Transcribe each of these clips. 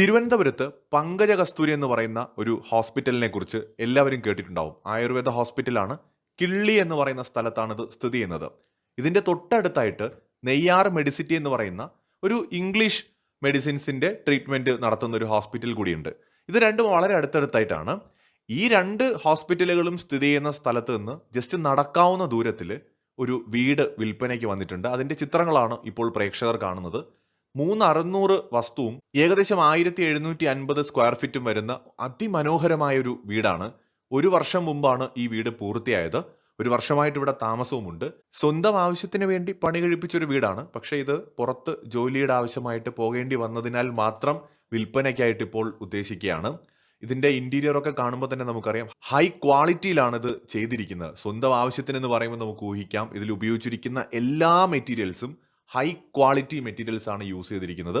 തിരുവനന്തപുരത്ത് പങ്കജ കസ്തൂരി എന്ന് പറയുന്ന ഒരു ഹോസ്പിറ്റലിനെ കുറിച്ച് എല്ലാവരും കേട്ടിട്ടുണ്ടാവും. ആയുർവേദ ഹോസ്പിറ്റലാണ് കിള്ളി എന്ന് പറയുന്ന സ്ഥലത്താണ് ഇത് സ്ഥിതി ചെയ്യുന്നത്. ഇതിന്റെ തൊട്ടടുത്തായിട്ട് നെയ്യാർ മെഡിസിറ്റി എന്ന് പറയുന്ന ഒരു ഇംഗ്ലീഷ് മെഡിസിൻസിന്റെ ട്രീറ്റ്മെന്റ് നടത്തുന്ന ഒരു ഹോസ്പിറ്റൽ കൂടിയുണ്ട്. ഇത് രണ്ടും വളരെ അടുത്തടുത്തായിട്ടാണ്. ഈ രണ്ട് ഹോസ്പിറ്റലുകളും സ്ഥിതി ചെയ്യുന്ന സ്ഥലത്ത് നിന്ന് ജസ്റ്റ് നടക്കാവുന്ന ദൂരത്തിൽ ഒരു വീട് വിൽപ്പനയ്ക്ക് വന്നിട്ടുണ്ട്. അതിന്റെ ചിത്രങ്ങളാണ് ഇപ്പോൾ പ്രേക്ഷകർ കാണുന്നത്. മൂന്ന് അറുന്നൂറ് വസ്തുവും ഏകദേശം ആയിരത്തി എഴുന്നൂറ്റി അൻപത് സ്ക്വയർ ഫീറ്റും വരുന്ന അതിമനോഹരമായ ഒരു വീടാണ്. ഒരു വർഷം മുമ്പാണ് ഈ വീട് പൂർത്തിയായത്. ഒരു വർഷമായിട്ട് ഇവിടെ താമസവുമുണ്ട്. സ്വന്തം ആവശ്യത്തിന് വേണ്ടി പണി കഴിപ്പിച്ചൊരു വീടാണ്. പക്ഷേ ഇത് പുറത്ത് ജോലിയുടെ ആവശ്യമായിട്ട് പോകേണ്ടി വന്നതിനാൽ മാത്രം വിൽപ്പനയ്ക്കായിട്ട് ഇപ്പോൾ ഉദ്ദേശിക്കുകയാണ്. ഇതിന്റെ ഇന്റീരിയർ ഒക്കെ കാണുമ്പോൾ തന്നെ നമുക്കറിയാം. ഹൈ ക്വാളിറ്റിയിലാണ് ഇത് ചെയ്തിരിക്കുന്നത്. സ്വന്തം ആവശ്യത്തിന് എന്ന് പറയുമ്പോൾ നമുക്ക് ഊഹിക്കാം. ഇതിൽ ഉപയോഗിച്ചിരിക്കുന്ന എല്ലാ മെറ്റീരിയൽസും ഹൈ ക്വാളിറ്റി മെറ്റീരിയൽസ് ആണ് യൂസ് ചെയ്തിരിക്കുന്നത്.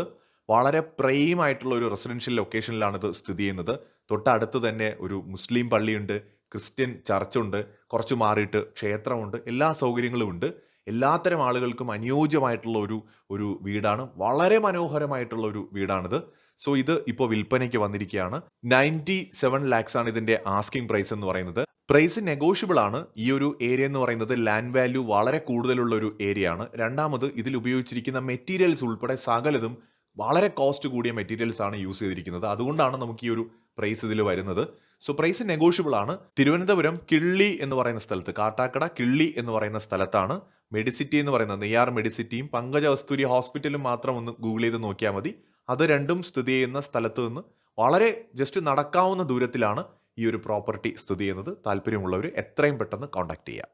വളരെ പ്രൈം ആയിട്ടുള്ള ഒരു റെസിഡൻഷ്യൽ ലൊക്കേഷനിലാണ് ഇത് സ്ഥിതി ചെയ്യുന്നത്. തൊട്ടടുത്ത് തന്നെ ഒരു മുസ്ലിം പള്ളിയുണ്ട് ക്രിസ്ത്യൻ ചർച്ചുണ്ട് കുറച്ച് മാറിയിട്ട് ക്ഷേത്രമുണ്ട് എല്ലാ സൗകര്യങ്ങളും ഉണ്ട്. എല്ലാത്തരം ആളുകൾക്കും അനുയോജ്യമായിട്ടുള്ള ഒരു ഒരു വീടാണ്. വളരെ മനോഹരമായിട്ടുള്ള ഒരു വീടാണിത്. സോ ഇത് ഇപ്പോൾ വിൽപ്പനയ്ക്ക് വന്നിരിക്കുകയാണ്. നയന്റി സെവൻ ലാക്സ് ആണ് ഇതിന്റെ ആസ്കിംഗ് പ്രൈസ് എന്ന് പറയുന്നത്. പ്രൈസ് നെഗോഷ്യബിൾ ആണ് ഈ ഒരു ഏരിയ എന്ന് പറയുന്നത് ലാൻഡ് വാല്യൂ വളരെ കൂടുതലുള്ള ഒരു ഏരിയ ആണ് രണ്ടാമത് ഇതിൽ ഉപയോഗിച്ചിരിക്കുന്ന മെറ്റീരിയൽസ് ഉൾപ്പെടെ സകലതും വളരെ കോസ്റ്റ് കൂടിയ മെറ്റീരിയൽസ് ആണ് യൂസ് ചെയ്തിരിക്കുന്നത്. അതുകൊണ്ടാണ് നമുക്ക് ഈ ഒരു പ്രൈസ് ഇതിൽ വരുന്നത്. സോ പ്രൈസ് നെഗോഷ്യബിൾ ആണ് തിരുവനന്തപുരം കിള്ളി എന്ന് പറയുന്ന സ്ഥലത്ത് കാട്ടാക്കട കിള്ളി എന്ന് പറയുന്ന സ്ഥലത്താണ് മെഡിസിറ്റി എന്ന് പറയുന്നത്. നെയ്യാർ മെഡിസിറ്റിയും പങ്കജ വസ്തുരി ഹോസ്പിറ്റലും മാത്രം ഒന്ന് ഗൂഗിൾ ചെയ്ത് നോക്കിയാൽ മതി. അത് രണ്ടും സ്ഥിതി ചെയ്യുന്ന സ്ഥലത്ത് നിന്ന് വളരെ ജസ്റ്റ് നടക്കാവുന്ന ദൂരത്തിലാണ് ഈ ഒരു പ്രോപ്പർട്ടി സ്ഥിതി ചെയ്യുന്നത് താല്പര്യമുള്ളവർ എത്രയും പെട്ടെന്ന് കോൺടാക്ട് ചെയ്യുക